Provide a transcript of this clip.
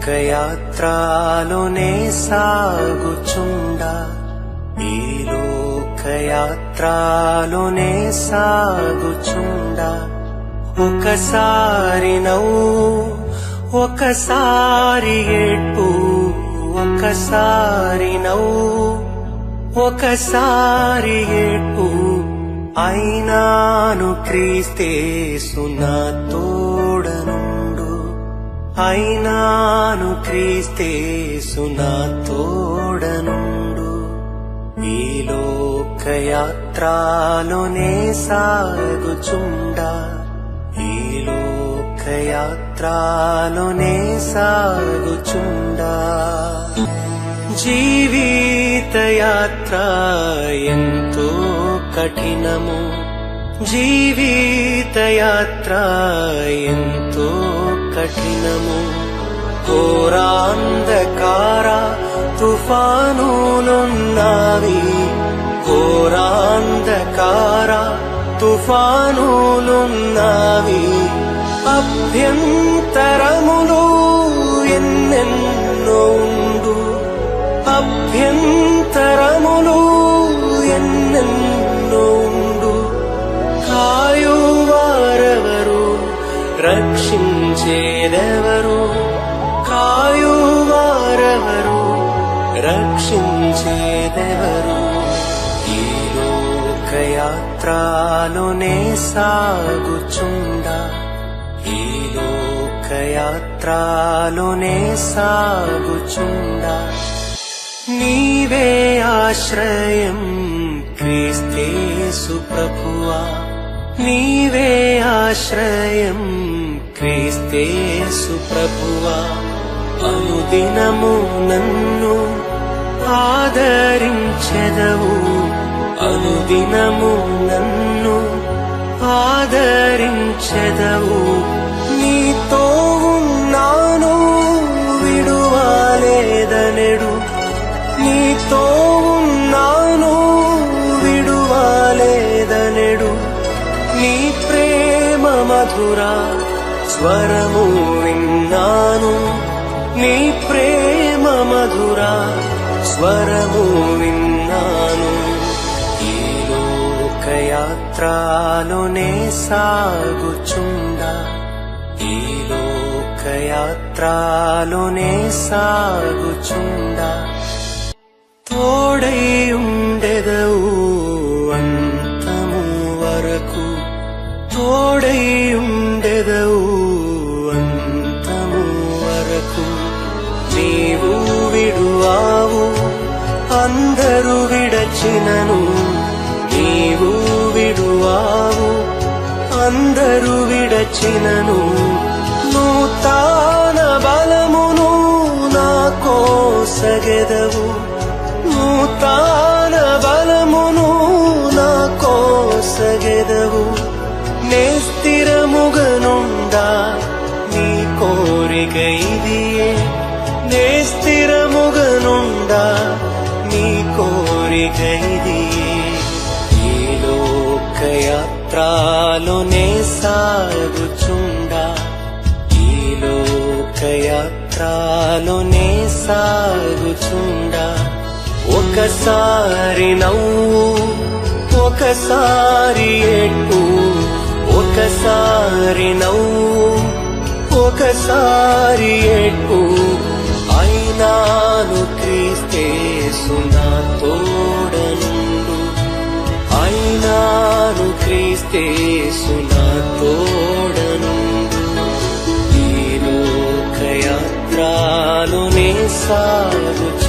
లోకయాత్రలోనే సాగుచుండా. ఈ లోకయాత్రలోనే సాగుచుండా. ఒకసారి నవ్వు ఒకసారి ఏడ్పు ఒకసారి నవ్వు ఒకసారి ఏడ్పు. అయినాను క్రీస్తేసునా తోడనుండు అయినాను క్రీస్తేసునా తోడనుండు. ఈ లోకయాత్రలోనే సాగుచుండా. ఈ లోకయాత్రలోనే సాగుచుండా. జీవిత యాత్ర ఎంతో కఠినము. జీవిత యాత్ర ఎంతో కఠినము ఘోరాంధకార తుఫానులున్నావి ఘోరాంధకార తుఫానులున్నావి అభ్యంతరములు ఎన్నెన్నో ఉండు. అభ్యంతరములు రక్షించేదెవరు? కాయువారెవరు రక్షించేదెవరు? ఈ లోకయాత్రలోనే సాగుచుండా. ఈ లోకయాత్రలోనే సాగుచుండా. నీవే ఆశ్రయం క్రీస్తేసు ప్రభువా. నీవే ఆశ్రయం క్రీస్తేసు ప్రభువా. అనుదినము నన్ను ఆదరించెదవు. అనుదినము నన్ను ఆదరించెదవు. నీతో మధుర స్వరము విన్నాను. నీ ప్రేమ మధుర స్వరము విన్నాను. ఈ లోకయాత్రలోనే సాగుచుండా. ఈ లోకయాత్రలోనే సాగుచుండా. తోడై ఉండెదవు నీవు విడువావు అందరూ విడచినను. నీవు విడువావు అందరూ విడచినను. నూతన బలమును నా కోసగెదవు నూతన కోరిక ఇదియే ఈ లోకయాత్రలోనే సాగుచుండా. ఈ లోకయాత్రలోనే సాగుచుండా. ఒకసారి నవ్వు ఒకసారి ఎట్టు ఒకసారి నవ్వు ఒకసారి ఎట్టు క్రీస్తేసునా తోడనుండు ఈ లోకయాత్రలోనే సాగుచుండా